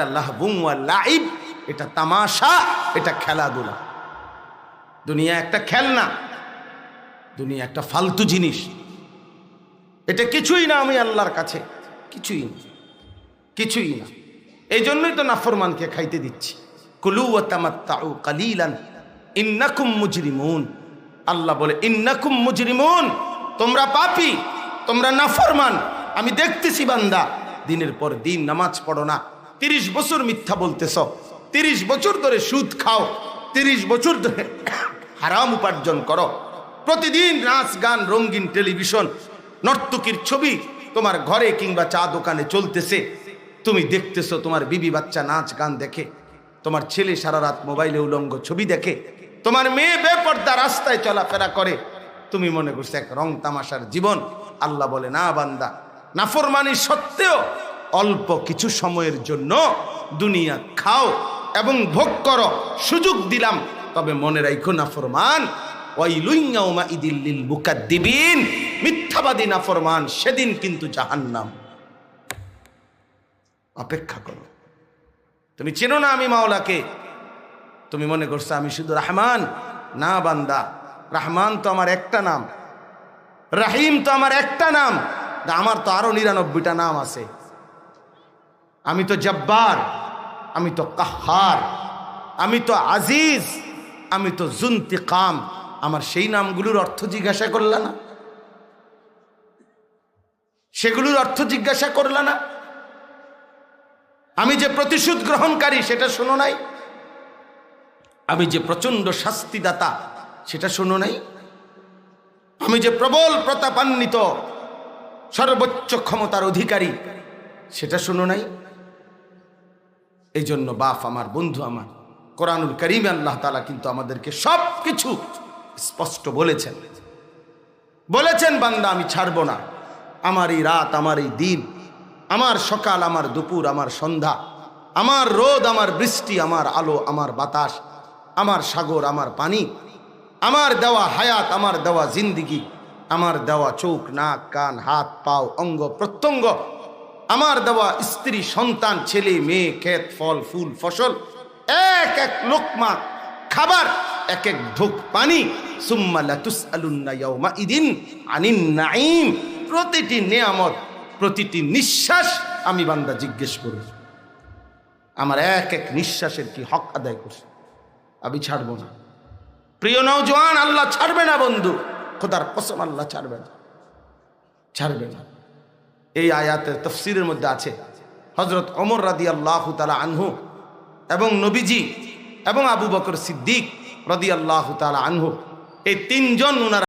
লাইব এটা তামাশা, এটা খেলাধুলা। দুনিয়া একটা খেলনা, দুনিয়া একটা ফালতু জিনিস। এটা কিছুই না আমি আল্লাহর কাছে। কিছুই না। কিছুই না। এই জন্যই তো নাফরমানকে খাইতে দিচ্ছি। কুলু ওয়া তামাত্তাউ কালিলান, ইন্নাকুম মুজরিমুন। আল্লাহ বলে, ইন্নাকুম মুজরিমুন, তোমরা পাপি, তোমরা নাফরমান। আমি দেখতেছি বান্দা, দিনের পর দিন নামাজ পড়ো না। তিরিশ বছর মিথ্যা বলতেছ। তিরিশ বছর ধরে সুদ খাও। তিরিশ বছর ধরে হারাম উপার্জন করো। প্রতিদিন নাচ, গান, রঙিন টেলিভিশন, নর্তকীর ছবি তোমার ঘরে কিংবা চা দোকানে চলতেছে। তুমি দেখতেছো তোমার বিবি বাচ্চা নাচ, গান দেখে। তোমার ছেলে সারা রাত মোবাইলে উলঙ্গ ছবি দেখে। তোমার মেয়ে বেপর্দা রাস্তায় চলাফেরা করে। তুমি মনে করছ এক রং তামাশার জীবন। আল্লাহ বলে, না বান্দা, নাফরমানি সত্ত্বেও অল্প কিছু সময়ের জন্য দুনিয়া খাও এবং ভোগ করো। সুযোগ দিলাম। তবে মনে রাখো ইদিল্লিল মুকাদ্দিবিন। মিথ্যাবাদী নাফরমান সেদিন কিন্তু জাহান্নাম। অপেক্ষা করো। তুমি চেনো না আমি মাওলাকে? তুমি মনে করছ আমি শুধু রহমান? না বান্দা, রহমান তো আমার একটা নাম। রাহিম তো আমার একটা নাম। আমার তো আরও নিরানব্বইটা নাম আছে। আমি তো জব্বার, আমি তো কাহার, আমি তো আজিজ, আমি তো জুন্তিকাম। আমার সেই নামগুলোর অর্থ জিজ্ঞাসা করলা না। সেগুলোর অর্থ জিজ্ঞাসা করলা না। আমি যে প্রতিশোধ গ্রহণকারী, সেটা শোনো নাই। আমি যে প্রচণ্ড শাস্তিদাতা, সেটা শোনো নাই। আমি যে প্রবল প্রতাপান্বিত, সর্বোচ্চ ক্ষমতার অধিকারী, সেটা শোনো নাই। এই জন্য বাপ আমার, বন্ধু আমার, কোরআনুল করিম আল্লাহ তালা কিন্তু আমাদেরকে সব কিছু স্পষ্ট বলেছেন। বলেছেন, বান্দা, আমি ছাড়বো না। আমার এই রাত, আমার এই দিন, আমার সকাল, আমার দুপুর, আমার সন্ধ্যা, আমার রোদ, আমার বৃষ্টি, আমার আলো, আমার বাতাস, আমার সাগর, আমার পানি, আমার দেওয়া হায়াত, আমার দেওয়া জিন্দিগি, আমার দেওয়া চোখ, নাক, কান, হাত, পাও, অঙ্গ, প্রত্যঙ্গ আমার দেওয়া স্ত্রী, সন্তান, ছেলে, মেয়ে, ক্ষেত, ফল, ফুল, ফসল, এক এক লোকমা খাবার, এক এক ঢোক পানি প্রতিটি নেয়ামত, প্রতিটি নিঃশ্বাস আমি বান্দা জিজ্ঞেস করি, আমার এক এক নিঃশ্বাসের কি হক আদায় করছে? আমি ছাড়বো না। প্রিয় নৌজওয়ান আল্লাহ ছাড়বে না বন্ধু, খোদার কসম আল্লাহ ছাড়বে না। ছাড়বে না। এই আয়াতের তফসিরের মধ্যে আছে। হজরত অমর রাদি আল্লাহ তালা আনহু এবং নবীজি এবং আবু বকর সিদ্দিক রদি আল্লাহ তালা আনহু। এই তিনজন ওনারা